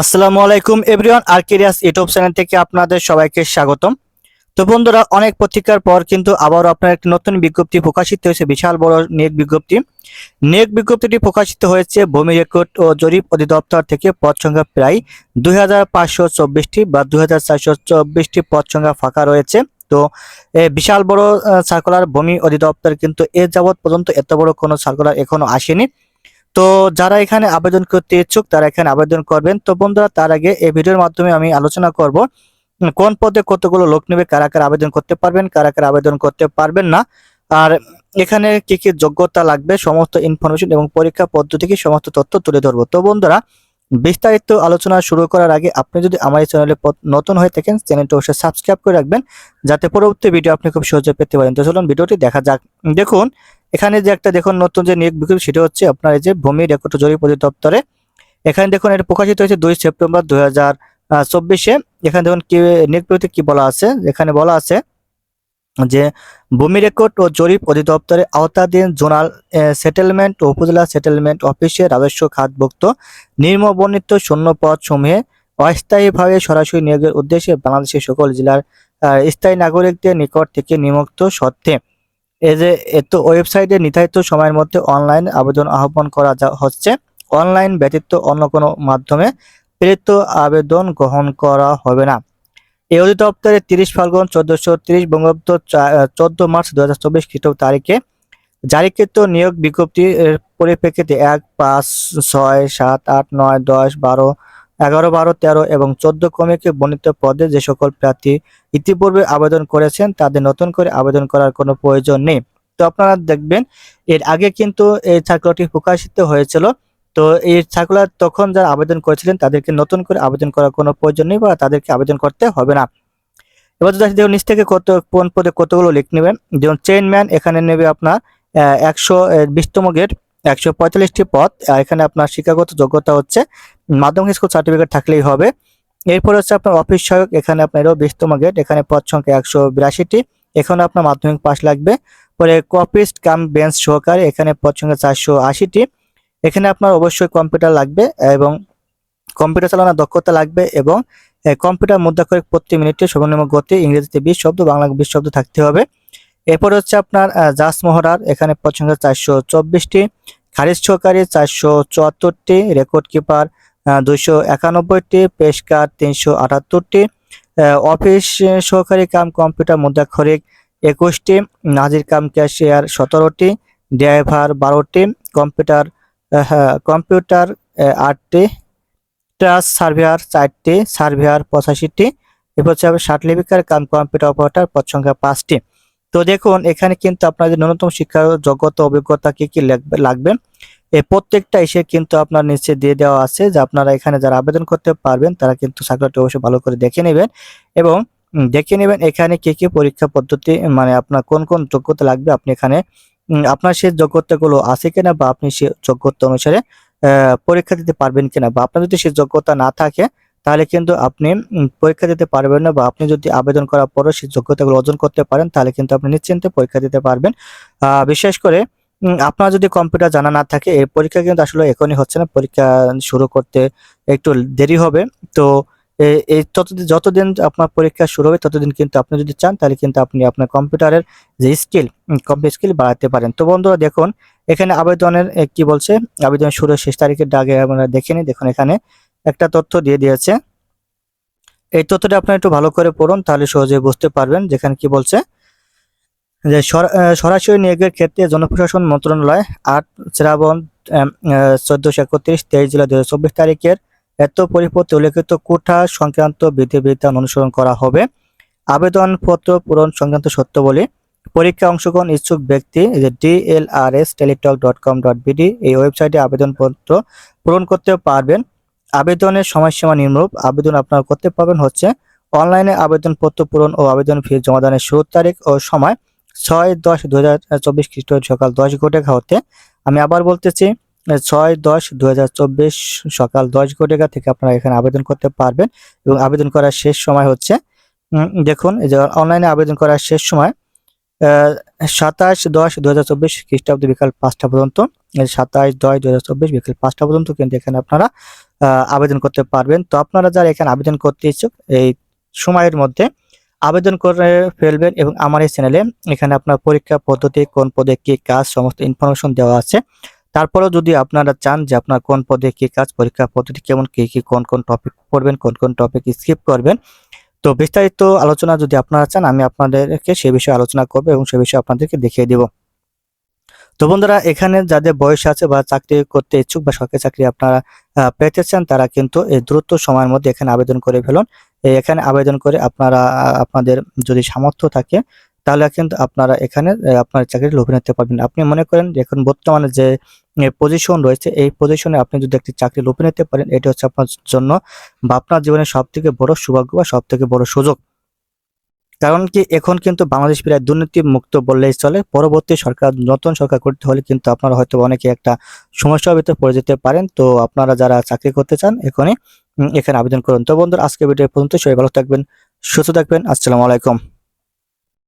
আসসালামু আলাইকুম everyone, আর্কেরিয়াস YouTube channel থেকে আপনাদের সবাইকে স্বাগতম। তো বন্ধুরা, অনেক পত্রিকার পর কিন্তু আবারও আপনার একটি নতুন বিজ্ঞপ্তি প্রকাশিত হয়েছে, বিশাল বড় নিয়োগ বিজ্ঞপ্তি। নিয়োগ বিজ্ঞপ্তিটি প্রকাশিত হয়েছে ভূমি রেকর্ড ও জরিপ অধিদপ্তর থেকে, পদ সংখ্যা প্রায় দুই বা দুই পদ সংখ্যা ফাঁকা রয়েছে। তো বিশাল বড় সার্কুলার ভূমি অধিদপ্তর কিন্তু এ যাবৎ পর্যন্ত এত বড় কোনো সার্কুলার এখনও আসেনি। তো যারা এখানে আবেদন করতে ইচ্ছুক, তারা এখানে আবেদন করবেন। তো বন্ধুরা, তার আগে এই ভিডিওর মাধ্যমে আমি আলোচনা করব কোন পদে কতগুলো লোক নেবে, কারা কারা আবেদন করতে পারবেন, কারা কারা আবেদন করতে পারবেন না। আর এখানে কি কি যোগ্যতা লাগবে, সমস্ত ইনফরমেশন এবং পরীক্ষা পদ্ধতি কি সমস্ত তথ্য তুলে ধরবো। তো বন্ধুরা বিস্তারিত আলোচনা শুরু করার আগে আপনি যদি আমার এই চ্যানেলে নতুন হয়ে থাকেন, চ্যানেলটি অবশ্যই সাবস্ক্রাইব করে রাখবেন, যাতে পরবর্তী ভিডিও আপনি খুব সহজে পেতে পারেন। তো চলুন ভিডিওটি দেখা যাক। দেখুন, এখানে যে একটা দেখুন নতুন যে নিয়োগ বিজ্ঞপ্তি, সেটা হচ্ছে আপনার এই যে ভূমি রেকর্ড জরিপ অধিদপ্তরে। এখানে দেখুন, এটা প্রকাশিত হয়েছে দুই সেপ্টেম্বর দুই হাজার চব্বিশে। এখানে দেখুন কি, নিয়োগ বিজ্ঞপ্তি কি বলা আছে? এখানে বলা আছে যে ভূমি রেকর্ড ও জরিপ অধিদপ্তরের আওতাধীন জোনাল সেটেলমেন্ট ও উপজেলা সেটেলমেন্ট অফিসে রাজস্ব খাতভুক্ত নিম্নবর্ণিত শূন্য পদ সমূহে অস্থায়ীভাবে সরাসরি নিয়োগের উদ্দেশ্যে বাংলাদেশের সকল জেলার স্থায়ী নাগরিকদের নিকট থেকে নিমুক্ত সত্ত্বে এই যে এত ওয়েবসাইটে নির্ধারিত সময়ের মধ্যে অনলাইন আবেদন আহ্বান করা হচ্ছে অনলাইন ব্যতীত অন্য কোনো মাধ্যমে প্রেরিত আবেদন গ্রহণ করা হবে না। এই অধিদপ্তরে তিরিশ ফাল্গুন চোদ্দশো তিরিশ বঙ্গাব্দ চোদ্দ মার্চ দু হাজার চব্বিশ খ্রিস্টাব্দ তারিখে জারিকৃত নিয়োগ বিজ্ঞপ্তির পরিপ্রেক্ষিতে এক, পাঁচ, ছয়, সাত, আট, নয়, দশ, বারো, এগারো, বারো, তেরো এবং চোদ্দ ক্রমিকে বর্ণিত পদে যে সকল প্রার্থী ইতিপূর্বে আবেদন করেছেন তাদের নতুন করে আবেদন করার কোনো প্রয়োজন নেই। তো আপনারা দেখবেন, এর আগে কিন্তু এই সার্কুলারটি প্রকাশিত হয়েছিল তো এই সার্কুলার তখন যারা আবেদন করেছিলেন, তাদেরকে নতুন করে আবেদন করার কোনো প্রয়োজন নেই বা তাদেরকে আবেদন করতে হবে না। এবার যদি দেখুন, নিচ থেকে কত, কোন পদে কতগুলো লিখ নেবেন? যেমন চেইনম্যান এখানে নেবে আপনার একশো বিশতম গেট একশো পঁয়তাল্লিশটি পদ এখানে আপনার শিক্ষাগত যোগ্যতা হচ্ছে মাধ্যমিক স্কুল সার্টিফিকেট থাকলেই হবে। এরপর হচ্ছে আপনার অফিস সহায়ক, এখানে আপনার এরও বিশতম গেট এখানে পদ সংখ্যা একশো বিরাশিটি, এখানে আপনার মাধ্যমিক পাস লাগবে। পরে কপিস্ট কাম বেঞ্চ সহকারী, এখানে পদ সংখ্যা চারশো আশিটি এখানে আপনার অবশ্যই কম্পিউটার লাগবে এবং কম্পিউটার চালানোর দক্ষতা লাগবে এবং কম্পিউটার মুদ্রাক্ষরিক প্রতি মিনিটে সর্বনিম্ন গতি ইংরেজিতে বিশ শব্দ, বাংলা বিশ শব্দ থাকতে হবে। এরপর হচ্ছে আপনার জাস মহড়ার এখানে সংখ্যা চারশো চব্বিশটি। খারিজ সহকারী চারশো চুয়াত্তরটি। রেকর্ড কিপার দুইশো একানব্বইটি। পেশকার তিনশো আটাত্তরটি। অফিস সহকারী কাম কম্পিউটার মুদ্রাক্ষরিক একুশটি। নাজির কাম ক্যাশিয়ার সতেরোটি। ড্রাইভার বারোটি। কম্পিউটার কম্পিউটার আহ, আটটি ট্রাস সার্ভেয়ার চারটি সার্ভেয়ার পঁচাশিটি এরপর হচ্ছে ষাট লিপিকার কাম কম্পিউটার অপারেটর পদ সংখ্যা পাঁচটি। তো দেখুন এখানে কিন্তু আপনাদের ন্যূনতম শিক্ষার যোগ্যতা অভিজ্ঞতা কি কি লাগবে লাগবে? এই প্রত্যেকটা এসে কিন্তু আপনার নিচে দিয়ে দেওয়া আছে যে আপনারা এখানে যারা আবেদন করতে পারবেন তারা কিন্তু সার্কুলারটি অবশ্যই ভালো করে দেখে নেবেন এবং দেখে নেবেন এখানে কি কি পরীক্ষা পদ্ধতি মানে আপনার কোন কোন যোগ্যতা লাগবে আপনি এখানে আপনার সেই যোগ্যতাগুলো আছে কিনা বা আপনি সে যোগ্যতা অনুসারে পরীক্ষা দিতে পারবেন কিনা বা আপনার যদি সে যোগ্যতা না থাকে, তাহলে কিন্তু আপনি পরীক্ষা দিতে পারবেন না বা আপনি যদি আবেদন করার পরও সেই যোগ্যতাগুলো অর্জন করতে পারেন, তাহলে কিন্তু আপনি নিশ্চিন্তে পরীক্ষা দিতে পারবেন। বিশেষ করে আপনার যদি কম্পিউটার জানা না থাকে এই পরীক্ষা কিন্তু আসলে এখনই হচ্ছে না, পরীক্ষা শুরু করতে একটু দেরি হবে। তো এই ততদিন যতদিন আপনার পরীক্ষা শুরু হবে, ততদিন কিন্তু আপনি যদি চান, তাহলে কিন্তু আপনি আপনার কম্পিউটারের যে স্কিল কম্পিউটার স্কিল বাড়াতে পারেন। তো বন্ধুরা দেখুন, এখানে আবেদনের কি বলছে? আবেদন শুরু শেষ তারিখের ডাকে আমরা দেখে নিই। দেখুন এখানে একটা তথ্য দিয়ে দিয়েছে। এই তথ্যটা আপনারা একটু ভালো করে পড়ুন, তাহলে সহজে বুঝতে পারবেন যেখানে কি বলছে। যে সর- সরাসরি নিয়োগের ক্ষেত্রে জনপ্রশাসন মন্ত্রণালয় আট শ্রাবণ চোদ্দশো একত্রিশ, তেইশ জুলাই দু হাজার চব্বিশ তারিখের এত পরিপত্রে উল্লেখিত কোঠা সংক্রান্ত বিধিবিধান অনুসরণ করা হবে। আবেদনপত্র পূরণ সংক্রান্ত সত্যবলী পরীক্ষা অংশগ্রহণ ইচ্ছুক ব্যক্তি যে DLRS Teletalk dot com dot BD এই ওয়েবসাইটে আবেদনপত্র পূরণ করতে পারবেন। আবেদনের সময়সীমা নিম্নরূপ। আবেদন আপনারা করতে পারবেন হচ্ছে অনলাইনে আবেদনপত্র পূরণ ও আবেদন ফি জমাদানের শুরুর তারিখ ও সময় ছয় দশ দু হাজার চব্বিশ খ্রিস্টাব্দ সকাল দশ ঘটিকা হতে আমি আবার বলতেছি ছয় দশ দু সকাল দশ ঘটিকা থেকে আপনারা এখানে আবেদন করতে পারবেন এবং আবেদন করার শেষ সময় হচ্ছে দেখুন যে অনলাইনে আবেদন করার শেষ সময় সাতাশ দশ দু হাজার চব্বিশ খ্রিস্টাব্দ বিকাল পাঁচটা পর্যন্ত সাতাশ দশ দু হাজার চব্বিশ বিকাল পাঁচটা পর্যন্ত কিন্তু এখানে আপনারা আবেদন করতে পারবেন। তো আপনারা যারা এখানে আবেদন করতে ইচ্ছুক, এই সময়ের মধ্যে আবেদন করে ফেলবেন এবং আমার এই চ্যানেলে এখানে আপনার পরীক্ষা পদ্ধতি, কোন পদে কি কাজ, সমস্ত ইনফরমেশন দেওয়া আছে। তারপরেও যদি আপনারা চান যে আপনার কোন পদে কি কাজ পরীক্ষা পদ্ধতি কেমন, কি কি, কোন কোন টপিক পড়বেন, কোন কোন টপিক স্কিপ করবেন, তো বিস্তারিত আলোচনা যদি আপনারা চান, আমি আপনাদেরকে সে বিষয়ে আলোচনা করব এবং সে বিষয়ে আপনাদেরকে দেখিয়ে দিব। তো বন্ধুরা, এখানে যাদের বয়স আছে বা চাকরি করতে ইচ্ছুক বা সরকারি চাকরি আপনারা পেতে চান, তারা কিন্তু এই দ্রুত সময়ের মধ্যে এখানে আবেদন করে ফেলুন। এখানে আবেদন করে আপনারা আপনাদের যদি সামর্থ্য থাকে, তাহলে কিন্তু আপনারা এখানে আপনার চাকরি লোভে নিতে পারবেন। আপনি মনে করেন এখন বর্তমানে যে পজিশন রয়েছে। এই পজিশনে আপনি যদি একটি চাকরি লোভে নিতে পারেন, এটা হচ্ছে আপনার জন্য বা আপনার জীবনের সব থেকে বড় সৌভাগ্য বা সব থেকে বড় সুযোগ। কারণ কি, এখন কিন্তু বাংলাদেশ প্রায় দুর্নীতি মুক্ত বললেই চলে। পরবর্তী সরকার, নতুন সরকার করতে হলে কিন্তু আপনারা হয়তো অনেকে একটা সমস্যার ভিতরে পড়ে যেতে পারেন। তো আপনারা যারা চাকরি করতে চান, এখনই এখানে আবেদন করুন। তো বন্ধুরা আজকে ভিডিও পর্যন্ত সবাই ভালো থাকবেন, সুস্থ থাকবেন। আসসালামু আলাইকুম।